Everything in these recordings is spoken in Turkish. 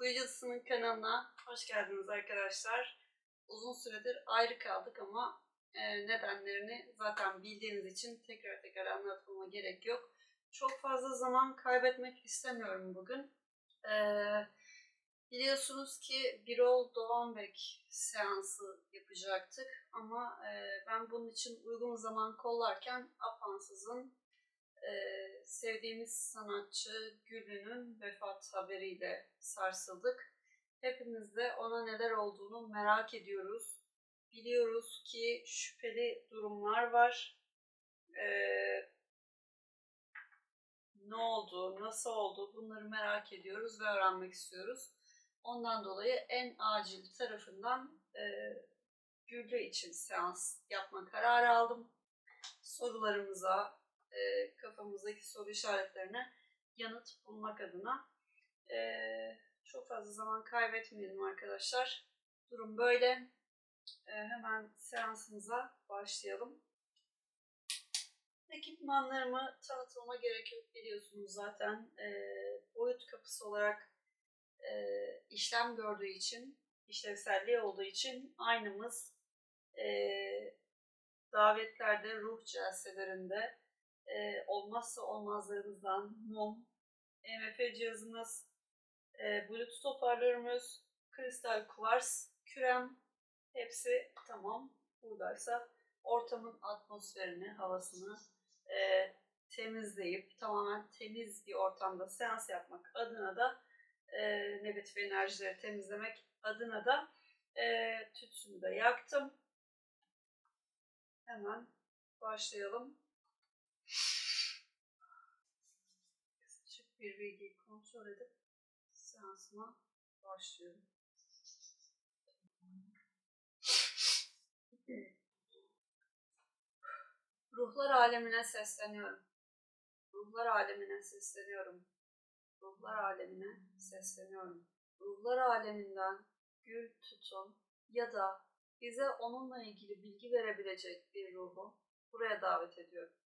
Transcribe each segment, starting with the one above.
Kuyucası'nın kanalına hoş geldiniz arkadaşlar. Uzun süredir ayrı kaldık ama e, nedenlerini zaten bildiğiniz için tekrar tekrar anlatmama gerek yok. Çok fazla zaman kaybetmek istemiyorum bugün. E, biliyorsunuz ki Birol Doğanbek seansı yapacaktık ama e, ben bunun için uygun zaman kollarken apansızın e, sevdiğimiz sanatçı Güllü'nün vefat haberiyle sarsıldık. Hepimiz de ona neler olduğunu merak ediyoruz. Biliyoruz ki şüpheli durumlar var. Ee, ne oldu, nasıl oldu bunları merak ediyoruz ve öğrenmek istiyoruz. Ondan dolayı en acil tarafından e, Güllü için seans yapma kararı aldım. Sorularımıza, e, kafamızdaki soru işaretlerine yanıt bulmak adına. E, çok fazla zaman kaybetmeyelim arkadaşlar. Durum böyle. E, hemen seansımıza başlayalım. Ekipmanlarımı tanıtmama gerek yok biliyorsunuz zaten. E, boyut kapısı olarak e, işlem gördüğü için, işlevselliği olduğu için aynımız e, davetlerde, ruh celselerinde e, olmazsa olmazlarımızdan mum, EMF cihazımız, e, Bluetooth hoparlörümüz, kristal kuvars, kürem hepsi tamam. Buradaysa ortamın atmosferini, havasını e, temizleyip tamamen temiz bir ortamda seans yapmak adına da e, negatif enerjileri temizlemek adına da e, tütsümü de yaktım. Hemen başlayalım. Küçük bir bilgiyi kontrol edip seansıma başlıyorum. Ruhlar alemine sesleniyorum. Ruhlar alemine sesleniyorum. Ruhlar alemine sesleniyorum. Ruhlar aleminden gül tutun ya da bize onunla ilgili bilgi verebilecek bir ruhu buraya davet ediyorum.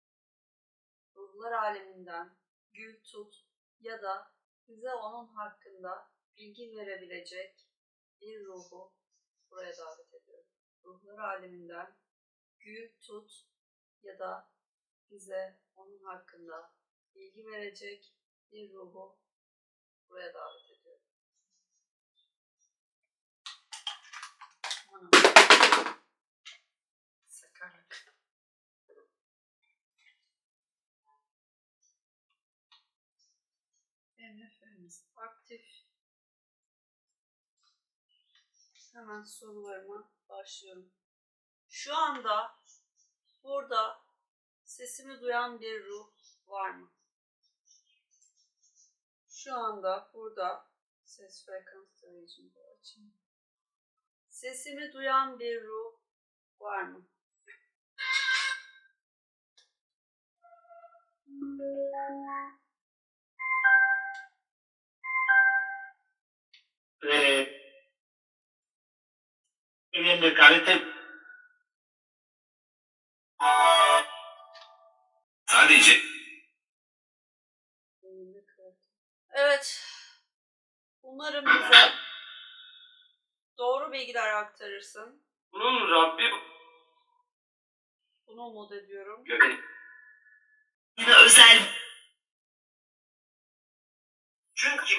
Ruhlar aleminden gül tut ya da bize onun hakkında bilgi verebilecek bir ruhu buraya davet ediyorum. Ruhlar aleminden gül tut ya da bize onun hakkında bilgi verecek bir ruhu buraya davet ediyorum. MF'miz aktif. Hemen sorularıma başlıyorum. Şu anda burada sesimi duyan bir ruh var mı? Şu anda burada ses frekans tarayıcımı açayım. Sesimi duyan bir ruh var mı? eh, en el carete sadece. Evet. Umarım bize doğru bilgiler aktarırsın. bunun Rabbi Bunu umut ediyorum. yine özel çünkü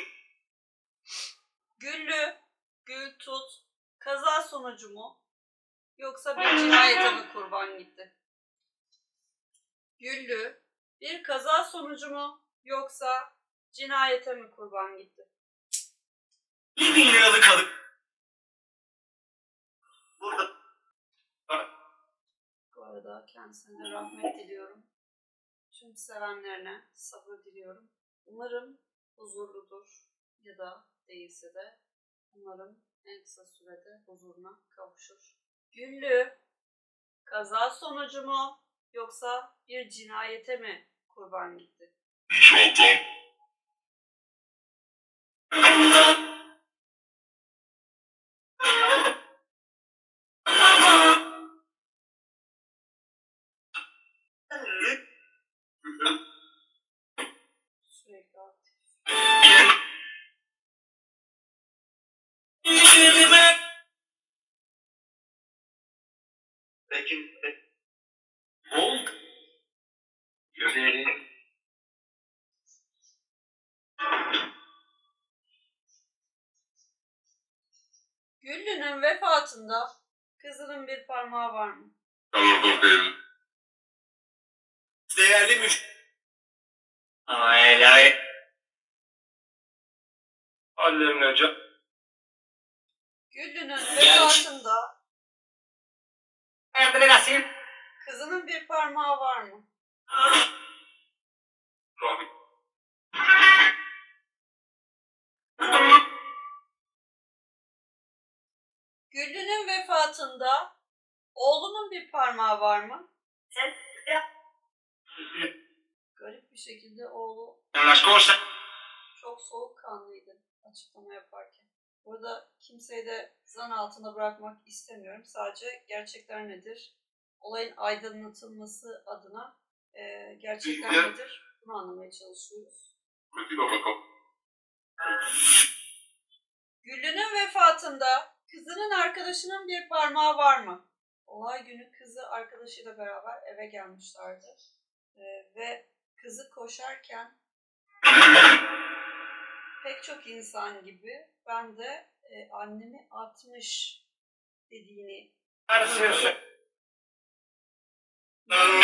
Güllü, gül tut, kaza sonucu mu? Yoksa bir cinayete mi kurban gitti? Güllü, bir kaza sonucu mu? Yoksa cinayete mi kurban gitti? 1 bin liralık alıp burada Bu arada kendisine de rahmet diliyorum. Tüm sevenlerine sabır diliyorum. Umarım huzurludur ya da değilse de umarım en kısa sürede huzuruna kavuşur. Güllü, kaza sonucu mu yoksa bir cinayete mi kurban gitti? inşaattan Peki. Oldu. Görelim. Güllü'nün vefatında kızının bir parmağı var mı? Değerli müş... Ama helal. Annemin hocam. Güllü'nün vefatında Emre kızının bir parmağı var mı? Rahmet. Güllü'nün vefatında oğlunun bir parmağı var mı? Garip bir şekilde oğlu çok soğukkanlıydı açıklama yaparken. Burada kimseyi de zan altında bırakmak istemiyorum. Sadece gerçekler nedir? Olayın aydınlatılması adına e, gerçekler Bilgi. nedir? Bunu anlamaya çalışıyoruz. Güllü'nün vefatında kızının arkadaşının bir parmağı var mı? Olay günü kızı arkadaşıyla beraber eve gelmişlerdi. E, ve kızı koşarken pek çok insan gibi ben de e, annemi atmış dediğini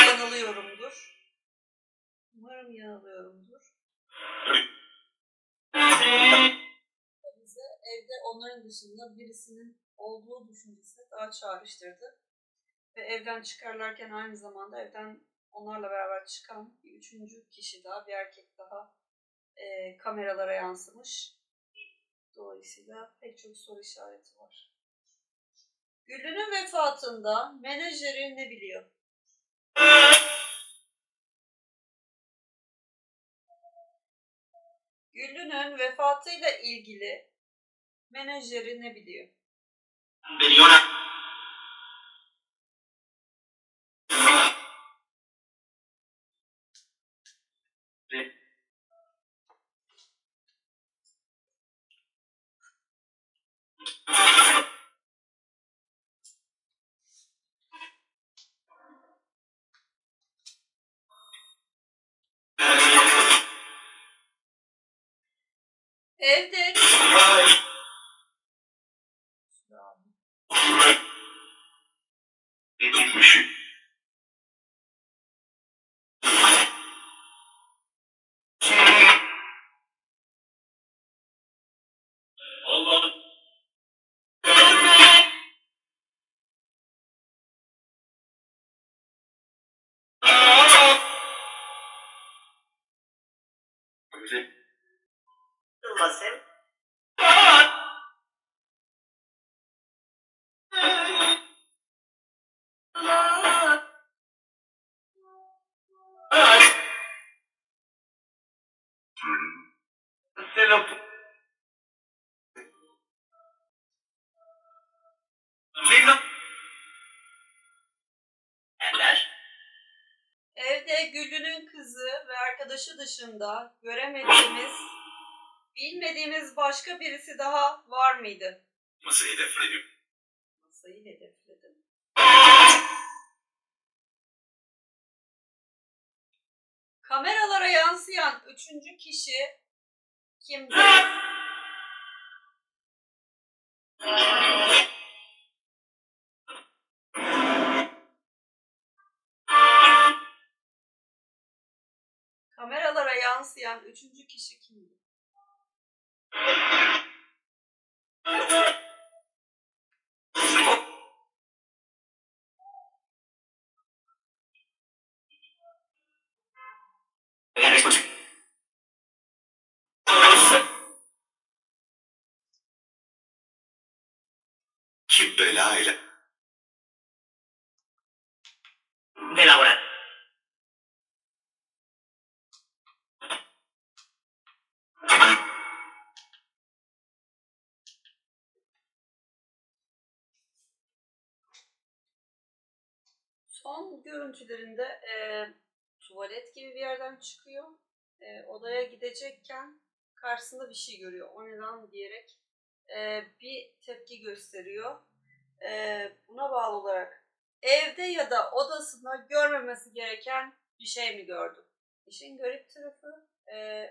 yanılıyorumdur. Umarım yanılıyorumdur. Bize evde onların dışında birisinin olduğu düşüncesini daha çağrıştırdı. Ve evden çıkarlarken aynı zamanda evden onlarla beraber çıkan bir üçüncü kişi daha, bir erkek daha e, kameralara yansımış. Dolayısıyla pek çok soru işareti var. Güllü'nün vefatında menajeri ne biliyor? Güllü'nün vefatıyla ilgili menajeri ne biliyor? Veriona. Evde Edilmiş. Zeyno. Ender. Evde Güllü'nün kızı ve arkadaşı dışında göremediğimiz, bilmediğimiz başka birisi daha var mıydı? Masayı hedefledim. Masayı hedefledim. Kameralara yansıyan üçüncü kişi kimdi? Kameralara yansıyan üçüncü kişi kimdi? Thank you. Son görüntülerinde e, tuvalet gibi bir yerden çıkıyor. E, odaya gidecekken karşısında bir şey görüyor. O neden diyerek e, bir tepki gösteriyor. E, buna bağlı olarak evde ya da odasında görmemesi gereken bir şey mi gördü? İşin garip tarafı e,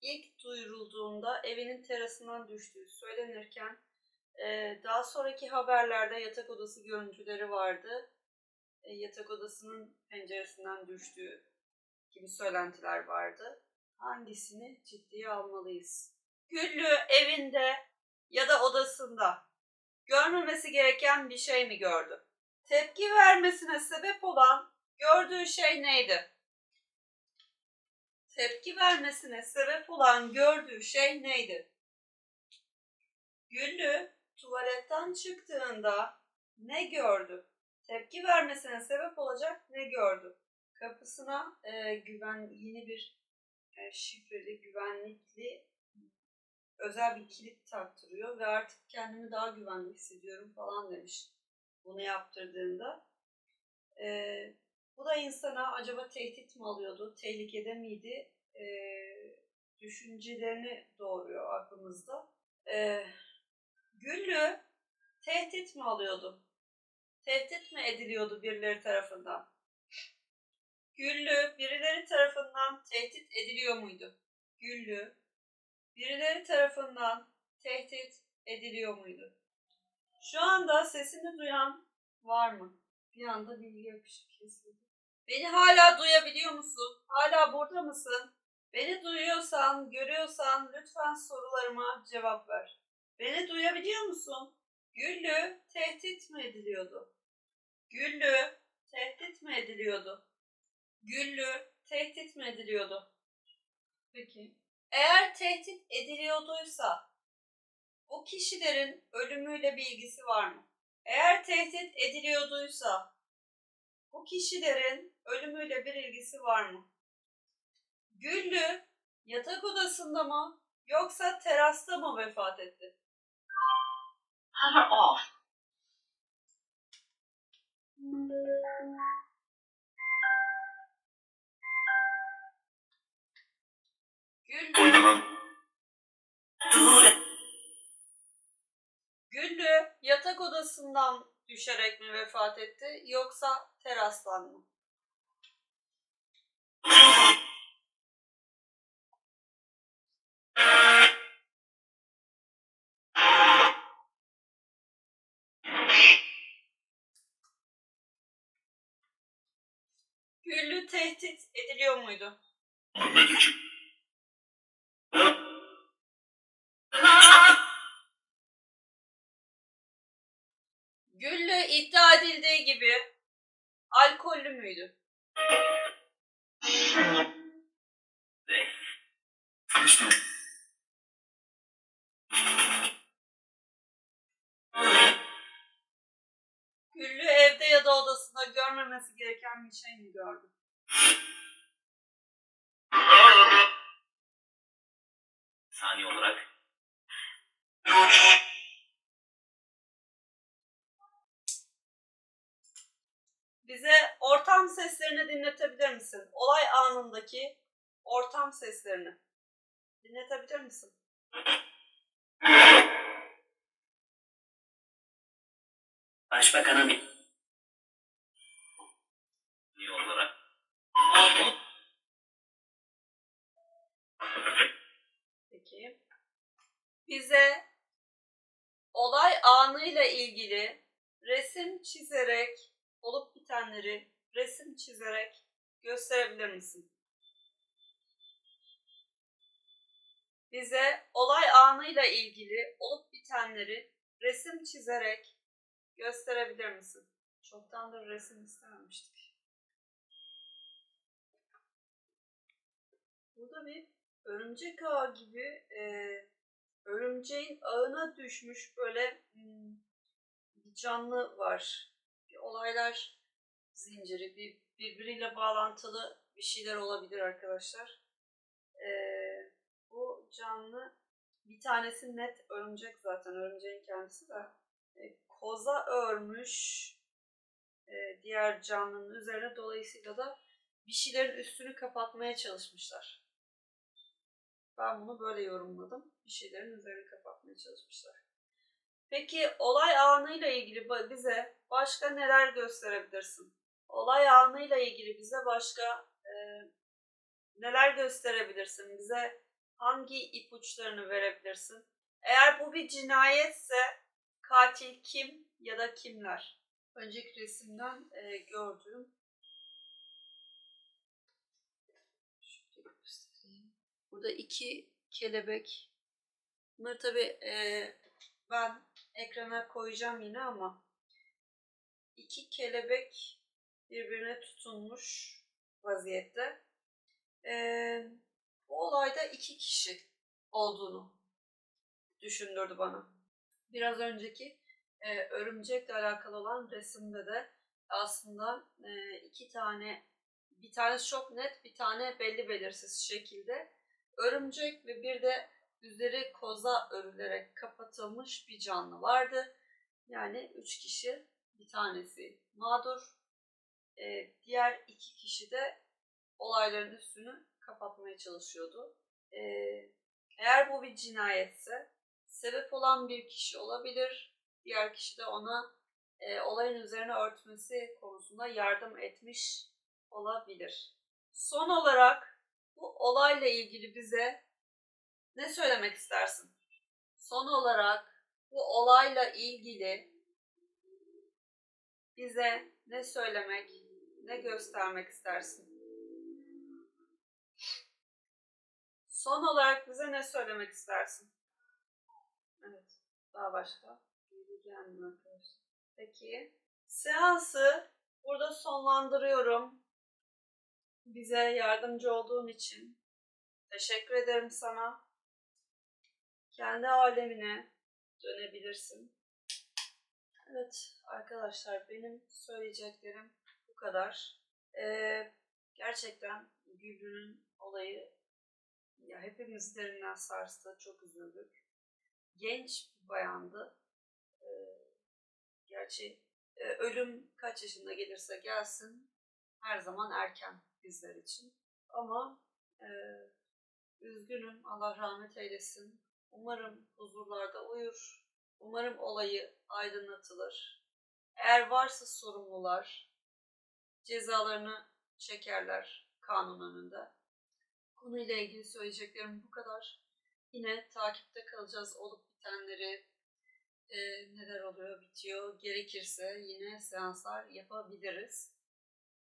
ilk duyurulduğunda evinin terasından düştüğü söylenirken e, daha sonraki haberlerde yatak odası görüntüleri vardı. E, yatak odasının penceresinden düştüğü gibi söylentiler vardı. Hangisini ciddiye almalıyız? Güllü evinde ya da odasında görmemesi gereken bir şey mi gördü? Tepki vermesine sebep olan gördüğü şey neydi? Tepki vermesine sebep olan gördüğü şey neydi? Güllü tuvaletten çıktığında ne gördü? Tepki vermesine sebep olacak ne gördü? Kapısına e, güven yeni bir e, şifreli, güvenlikli özel bir kilit taktırıyor ve artık kendimi daha güvenli hissediyorum falan demiş bunu yaptırdığında. Ee, bu da insana acaba tehdit mi alıyordu, tehlikede miydi ee, düşüncelerini doğuruyor aklımızda. Ee, Güllü tehdit mi alıyordu? Tehdit mi ediliyordu birileri tarafından? Güllü birileri tarafından tehdit ediliyor muydu? Güllü birileri tarafından tehdit ediliyor muydu? Şu anda sesini duyan var mı? Bir anda bilgi akışı kesildi. Beni hala duyabiliyor musun? Hala burada mısın? Beni duyuyorsan, görüyorsan lütfen sorularıma cevap ver. Beni duyabiliyor musun? Güllü tehdit mi ediliyordu? Güllü tehdit mi ediliyordu? Güllü tehdit mi ediliyordu? Peki. Eğer tehdit ediliyorduysa bu kişilerin ölümüyle bir ilgisi var mı? Eğer tehdit ediliyorduysa bu kişilerin ölümüyle bir ilgisi var mı? Güllü yatak odasında mı yoksa terasta mı vefat etti? Hover off. Güllü, Güllü yatak odasından düşerek mi vefat etti yoksa terastan mı? Güllü tehdit ediliyor muydu? Ölmek için. Güllü iddia edildiği gibi alkollü müydü? Güllü da odasında görmemesi gereken bir şey mi gördü? Saniye olarak. Bize ortam seslerini dinletebilir misin? Olay anındaki ortam seslerini. Dinletebilir misin? Başbakanın Saniye olarak. Peki. Bize olay anıyla ilgili resim çizerek olup bitenleri resim çizerek gösterebilir misin? Bize olay anıyla ilgili olup bitenleri resim çizerek gösterebilir misin? Çoktandır resim istememiştik. Burada bir örümcek ağı gibi e, örümceğin ağına düşmüş böyle hmm, bir canlı var. Bir olaylar zinciri, bir birbiriyle bağlantılı bir şeyler olabilir arkadaşlar. E, bu canlı bir tanesi net örümcek zaten örümceğin kendisi de e, koza örmüş e, diğer canlının üzerine dolayısıyla da bir şeylerin üstünü kapatmaya çalışmışlar. Ben bunu böyle yorumladım. Bir şeylerin üzerini kapatmaya çalışmışlar. Peki olay anıyla ilgili bize başka neler gösterebilirsin? Olay anıyla ilgili bize başka e, neler gösterebilirsin? Bize hangi ipuçlarını verebilirsin? Eğer bu bir cinayetse katil kim ya da kimler? Önceki resimden e, gördüğüm Burada iki kelebek. Bunları tabii e, ben ekrana koyacağım yine ama iki kelebek birbirine tutunmuş vaziyette. E, bu olayda iki kişi olduğunu düşündürdü bana. Biraz önceki e, örümcekle alakalı olan resimde de aslında e, iki tane bir tanesi çok net, bir tane belli belirsiz şekilde örümcek ve bir de üzeri koza örülerek kapatılmış bir canlı vardı. Yani üç kişi, bir tanesi mağdur, e, diğer iki kişi de olayların üstünü kapatmaya çalışıyordu. E, eğer bu bir cinayetse sebep olan bir kişi olabilir, diğer kişi de ona e, olayın üzerine örtmesi konusunda yardım etmiş olabilir. Son olarak bu olayla ilgili bize ne söylemek istersin? Son olarak bu olayla ilgili bize ne söylemek, ne göstermek istersin? Son olarak bize ne söylemek istersin? Evet, daha başka gelmiyor arkadaşlar. Peki, seansı burada sonlandırıyorum. Bize yardımcı olduğun için teşekkür ederim sana. Kendi alemine dönebilirsin. Evet arkadaşlar benim söyleyeceklerim bu kadar. Ee, gerçekten Güllü'nün olayı ya hepimiz derinden sarstı. Çok üzüldük. Genç bir bayandı. Ee, gerçi e, ölüm kaç yaşında gelirse gelsin her zaman erken bizler için. Ama e, üzgünüm. Allah rahmet eylesin. Umarım huzurlarda uyur. Umarım olayı aydınlatılır. Eğer varsa sorumlular cezalarını çekerler kanun önünde. Konuyla ilgili söyleyeceklerim bu kadar. Yine takipte kalacağız olup bitenleri, e, neler oluyor, bitiyor. Gerekirse yine seanslar yapabiliriz.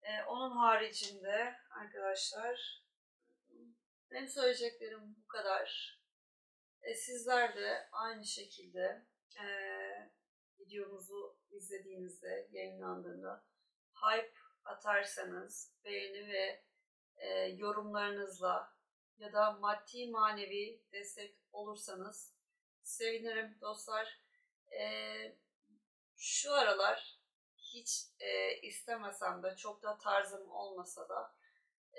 E, onun haricinde arkadaşlar benim söyleyeceklerim bu kadar. E, sizler de aynı şekilde e, videomuzu izlediğinizde, yayınlandığında hype atarsanız, beğeni ve e, yorumlarınızla ya da maddi manevi destek olursanız sevinirim dostlar. E, şu aralar hiç e, istemesem de çok da tarzım olmasa da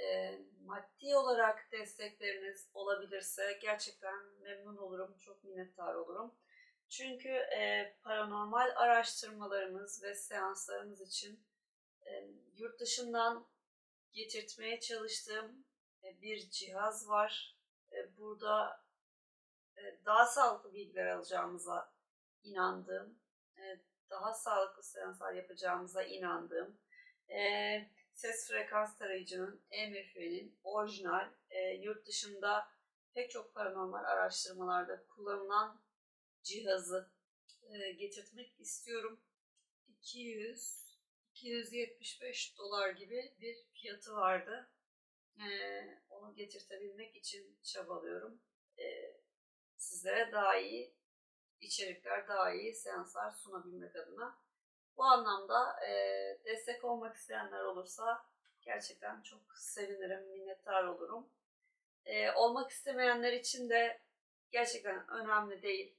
e, maddi olarak destekleriniz olabilirse gerçekten memnun olurum, çok minnettar olurum. Çünkü e, paranormal araştırmalarımız ve seanslarımız için e, yurt dışından getirtmeye çalıştığım e, bir cihaz var. E, burada e, daha sağlıklı bilgiler alacağımıza inandığım, e, daha sağlıklı seanslar yapacağımıza inandığım, e, ses frekans tarayıcının EMF'nin orijinal e, yurt dışında pek çok paranormal araştırmalarda kullanılan cihazı e, getirtmek istiyorum. 200 275 dolar gibi bir fiyatı vardı. E, onu getirtebilmek için çabalıyorum. E, sizlere daha iyi içerikler, daha iyi seanslar sunabilmek adına. Bu anlamda e, destek olmak isteyenler olursa gerçekten çok sevinirim, minnettar olurum. E, olmak istemeyenler için de gerçekten önemli değil.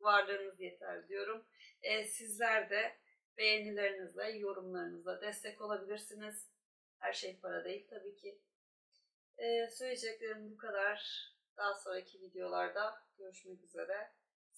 Varlığınız yeter diyorum. E, sizler de beğenilerinizle, yorumlarınızla destek olabilirsiniz. Her şey para değil tabii ki. E, söyleyeceklerim bu kadar. Daha sonraki videolarda görüşmek üzere.